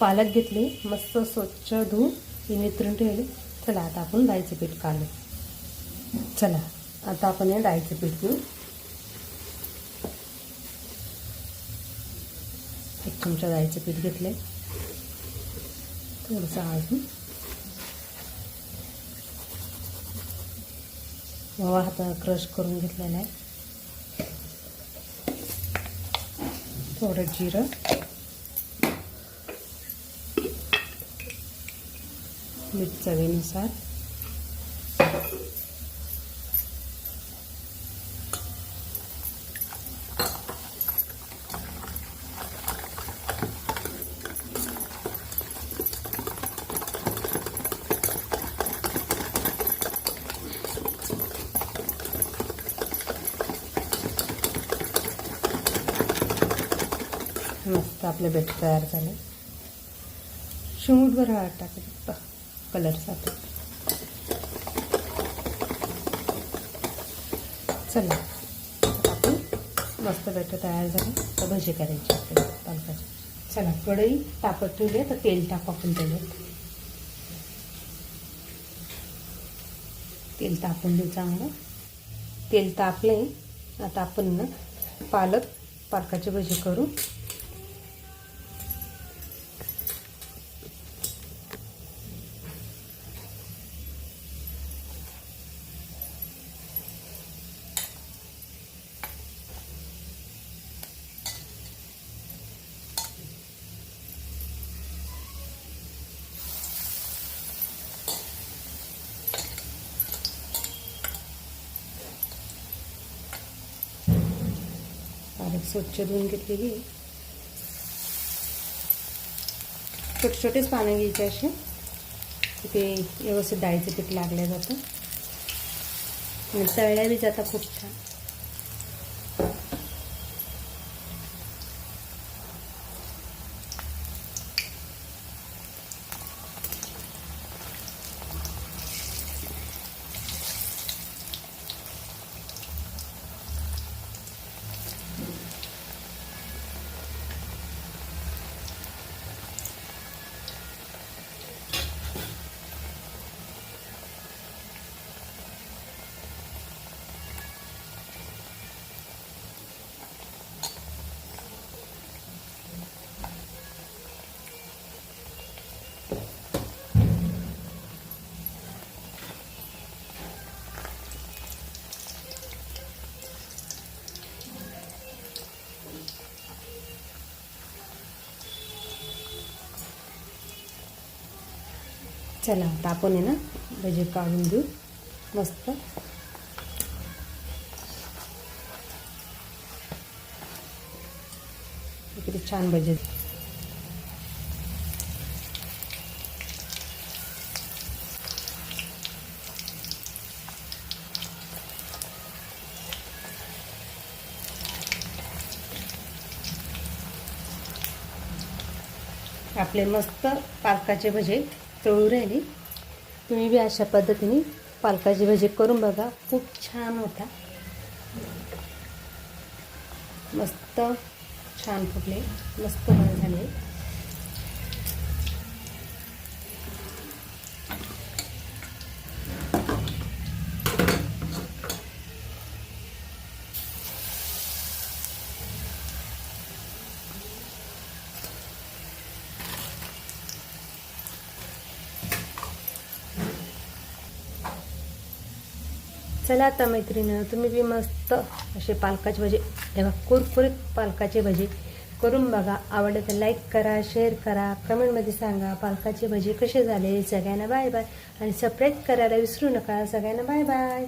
पालक घेतले मस्त स्वच्छ धुवून ती वितरून ठेवले. चला आता आपण डाळीचं पीठ काढलं चला आता आपण हे डाळीचं पीठ घेऊ. एक चमचा डाळीचं पीठ घेतले. थोडंसं अजून ओवा हाता क्रश करून घेतलेला आहे. थोडं जिरं. मीठ चवीनुसार मस्त आपले बेट तयार झाले. शिमूटभर हळद टाकायची. कलरसाठी चला आपण मस्त बेटर तयार झालं. तर भजी करायची आपल्याला पालकाची. चला कढई तापत ठेवली तर तेल टाकू आपण त्याच्यात. तेल तापून देऊ चांगलं. तेल तापले आता आपण पालक पालकाची भजी करू. पालक स्वच्छ धुवून घेतलेली. छोटे छोटेच पानं घ्यायचे असे. ते व्यवस्थित डाळीचं पीठ लागलं जातं. आणि तळल्या बी जातात खूप छान. चला आता आपण आहे ना भजे काढून देऊ. मस्त. इकडे छान भजे. आपले मस्त पालकाचे भजे. तळू राहिली. तुम्ही बी अशा पद्धतीने पालकाची भजी करून बघा. खूप छान होता. मस्त छान फुटले मस्त बरं झाले. चला आता मैत्रिणी तुम्ही बी मस्त असे पालकाचे भजे तेव्हा कुरकुरीत पालकाचे भजे करून बघा. आवडले तर लाईक करा शेअर करा कमेंटमध्ये सांगा पालकाचे भजे कसे झाले. सगळ्यांना बाय बाय आणि सबस्क्राईब करायला विसरू नका. सगळ्यांना बाय बाय